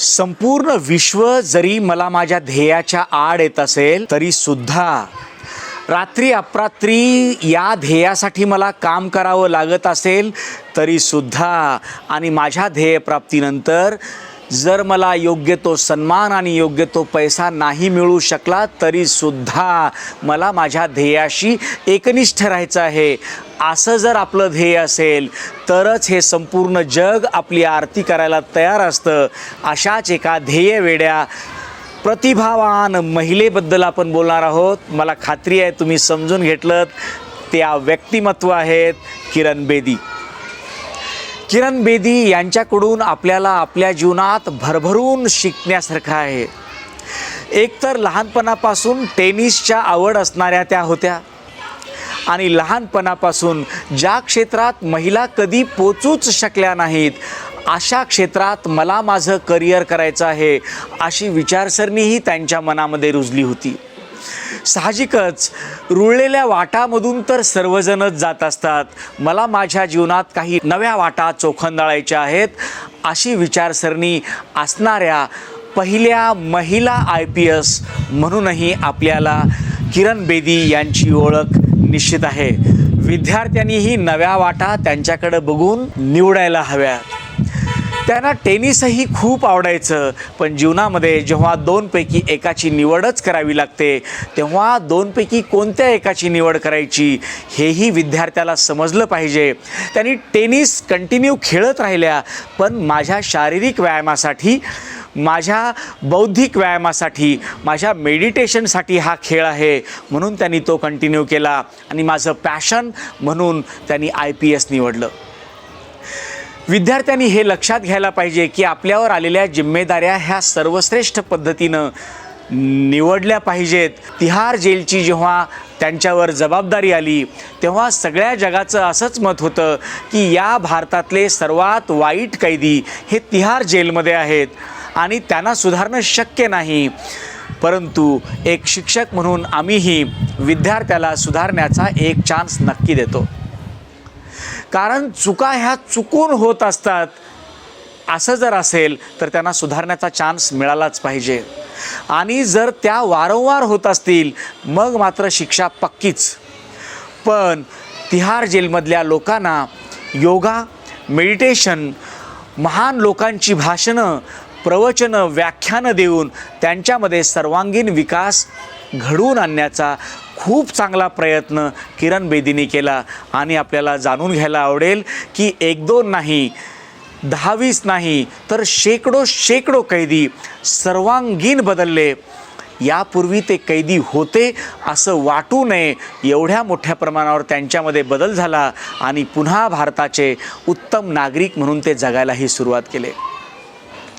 संपूर्ण विश्व जरी मला माझ्या ध्येयाच्या आड येत असेल तरी सुद्धा रात्री अपरात्री या ध्येयासाठी मला काम करावं लागत असेल तरीसुद्धा आणि माझ्या ध्येयप्राप्तीनंतर जर मला योग्य तो सन्मान आणि योग्य तो पैसा नाही मिळू शकला तरीसुद्धा मला माझ्या ध्येयाशी एकनिष्ठ राहायचं आहे. असं जर आपलं ध्येय असेल तरच हे संपूर्ण जग आपली आरती करायला तयार असतं. अशाच एका ध्येय वेड्या प्रतिभावान महिलेबद्दल आपण बोलणार आहोत. मला खात्री आहे तुम्ही समजून घेतलं त्या व्यक्तिमत्व आहेत किरण बेदी. किरण बेदी यांच्याकडून आपल्याला आपल्या जीवनात भरभरून शिकण्यासारखं आहे. एकतर लहानपणापासून टेनिसच्या आवड असणाऱ्या त्या होत्या. आणि लहानपणापासून ज्या क्षेत्रात महिला कधी पोचूच शकल्या नाहीत अशा क्षेत्रात मला माझं करिअर करायचं आहे अशी विचारसरणीही त्यांच्या मनामध्ये रुजली होती. साहजिकच. रुळलेल्या वाटामधून तर सर्वजणच जात असतात. मला माझ्या जीवनात काही नव्या वाटा चोखंदाळायच्या आहेत. अशी विचारसरणी असणाऱ्या पहिल्या महिला आय पी एस म्हणूनही आपल्याला किरण बेदी यांची ओळख निश्चित आहे. विद्यार्थ्यांनीही नव्या वाटा त्यांच्याकडे बघून निवडायला हव्यात. त्यांना टेनिसही खूप आवडायचं. पण जीवनामध्ये जेव्हा दोनपैकी एकाची निवडच करावी लागते तेव्हा दोनपैकी कोणत्या एकाची निवड करायची हेही विद्यार्थ्याला समजलं पाहिजे. त्यांनी टेनिस कंटिन्यू खेळत राहिल्या पण माझ्या शारीरिक व्यायामासाठी माझ्या बौद्धिक व्यायामासाठी माझ्या मेडिटेशनसाठी हा खेळ आहे म्हणून त्यांनी तो कंटिन्यू केला आणि माझं पॅशन म्हणून त्यांनी आय पी एस निवडलं. विद्यार्थ्यांनी हे लक्षात घ्यायला पाहिजे की आपल्यावर आलेल्या जिम्मेदाऱ्या ह्या सर्वश्रेष्ठ पद्धतीनं निवडल्या पाहिजेत. तिहार जेलची जेव्हा त्यांच्यावर जबाबदारी आली तेव्हा सगळ्या जगाचं असंच मत होतं की या भारतातले सर्वात वाईट कैदी हे तिहार जेलमध्ये आहेत आणि त्यांना सुधारणं शक्य नाही. परंतु एक शिक्षक म्हणून आम्हीही विद्यार्थ्याला सुधारण्याचा एक चान्स नक्की देतो. कारण चुका ह्या चुकून होत असतात. असं जर असेल तर त्यांना सुधारण्याचा चान्स मिळालाच पाहिजे. आणि जर त्या वारंवार होत असतील मग मात्र शिक्षा पक्कीच. पण तिहार जेलमधल्या लोकांना योगा मेडिटेशन महान लोकांची भाषणं प्रवचनं व्याख्यानं देऊन त्यांच्यामध्ये सर्वांगीण विकास घडवून आणण्याचा खूप चांगला प्रयत्न किरण बेदीने केला आणि आपल्याला जाणून घ्यायला आवडेल की एक दोन नाही दहावीस नाही तर शेकडो शेकडो कैदी सर्वांगीण बदलले. यापूर्वी ते कैदी होते असं वाटू नये. एवढ्या मोठ्या प्रमाणावर त्यांच्यामध्ये बदल झाला आणि पुन्हा भारताचे उत्तम नागरिक म्हणून ते जगायलाही सुरुवात केले.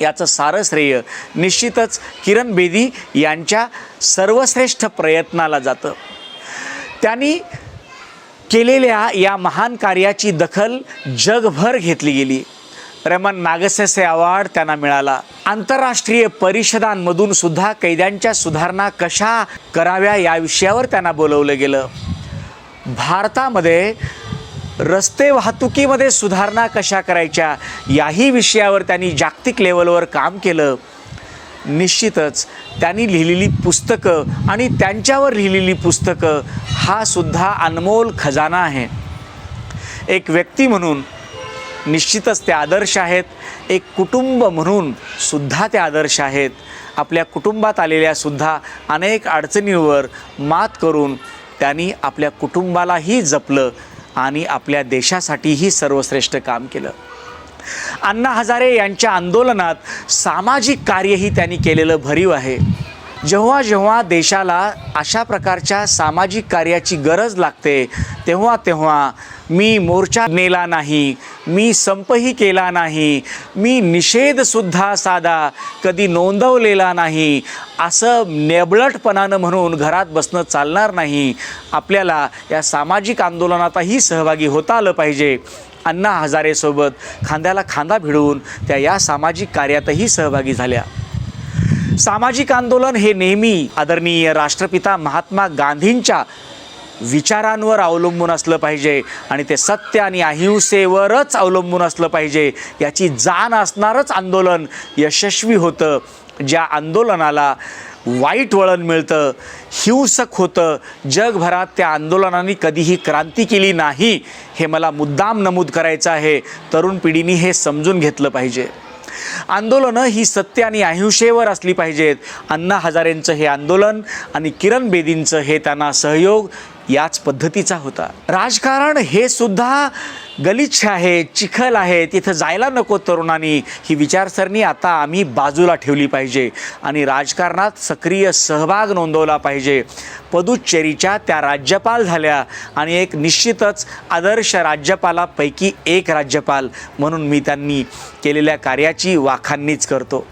याचं सारं श्रेय निश्चितच किरण बेदी यांच्या सर्वश्रेष्ठ प्रयत्नाला जातं. त्यांनी केलेल्या या महान कार्याची दखल जगभर घेतली गेली. रमन नागसेसे अवॉर्ड त्यांना मिळाला. आंतरराष्ट्रीय परिषदांमधून सुद्धा कैद्यांच्या सुधारणा कशा कराव्या या विषयावर त्यांना बोलवलं गेलं. भारतामध्ये रस्ते वाहतुकीमध्ये सुधारणा कशा करायच्या याही विषयावर त्यांनी जागतिक लेवलवर काम केलं. निश्चितच त्यांनी लिहिलेली पुस्तकं आणि त्यांच्यावर लिहिलेली पुस्तकं हा सुद्धा अनमोल खजाना आहे. एक व्यक्ती म्हणून निश्चितच ते आदर्श आहेत. एक कुटुंब म्हणून सुद्धा ते आदर्श आहेत. आपल्या कुटुंबात आलेल्या सुद्धा अनेक अडचणींवर मात करून त्यांनी आपल्या कुटुंबालाही जपलं आणि आपल्या देशासाठीही सर्वश्रेष्ठ काम केलं. अण्णा हजारे यांच्या आंदोलनात सामाजिक कार्यही त्यांनी केलेलं भरीव आहे. जेव्हा जेव्हा देशाला अशा प्रकारच्या सामाजिक कार्याची गरज लागते तेव्हा तेव्हा मी मोर्चा नेला नाही मी संपही केला नाही मी निषेधसुद्धा साधा कधी नोंदवलेला नाही असं नेबळटपणानं म्हणून घरात बसणं चालणार नाही. आपल्याला या सामाजिक आंदोलनातही सहभागी होता आलं पाहिजे. अण्णा हजारेसोबत खांद्याला खांदा भिडवून त्या या सामाजिक कार्यातही सहभागी झाल्या. सामाजिक आंदोलन हे नेहमी आदरणीय राष्ट्रपिता महात्मा गांधींच्या विचारांवर अवलंबून असलं पाहिजे आणि ते सत्य आणि अहिंसेवरच अवलंबून असलं पाहिजे याची जाण असणारच आंदोलन यशस्वी होतं. ज्या आंदोलनाला वाईट वळण मिळतं हिंसक होतं. जगभरात त्या आंदोलनाने कधीही क्रांती केली नाही हे मला मुद्दाम नमूद करायचं आहे. तरुण पिढीने हे समजून घेतलं पाहिजे. आंदोलनं ही सत्य आणि अहिंसेवर असली पाहिजेत. अण्णा हजारेंचं हे आंदोलन आणि किरण बेदींचं हे त्यांना सहयोग याच पद्धतीचा होता. राजकारण हे सुद्धा गलिच्छ आहे चिखल आहे. तिथं जायला नको तरुणांनी. ही विचारसरणी आता आम्ही बाजूला ठेवली पाहिजे आणि राजकारणात सक्रिय सहभाग नोंदवला पाहिजे. पदुच्चेरीच्या त्या राज्यपाल झाल्या आणि एक निश्चितच आदर्श राज्यपालापैकी एक राज्यपाल म्हणून मी त्यांनी केलेल्या कार्याची वाखाणणीच करतो.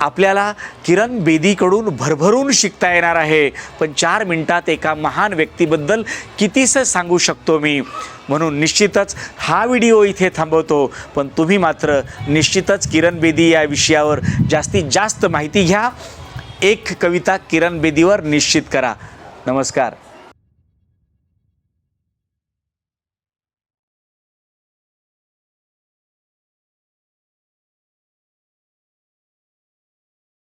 आपल्याला किरण बेदीकडून भरभरून शिकता येणार आहे. पण चार मिनटात एका महान व्यक्तीबद्दल कितीसं सांगू शकतो मी? म्हणून निश्चितच हा व्हिडिओ इथे थांबवतो. पण तुम्ही मात्र निश्चितच किरण बेदी या विषयावर जास्तीत जास्त माहिती घ्या. एक कविता किरण बेदीवर निश्चित करा. नमस्कार.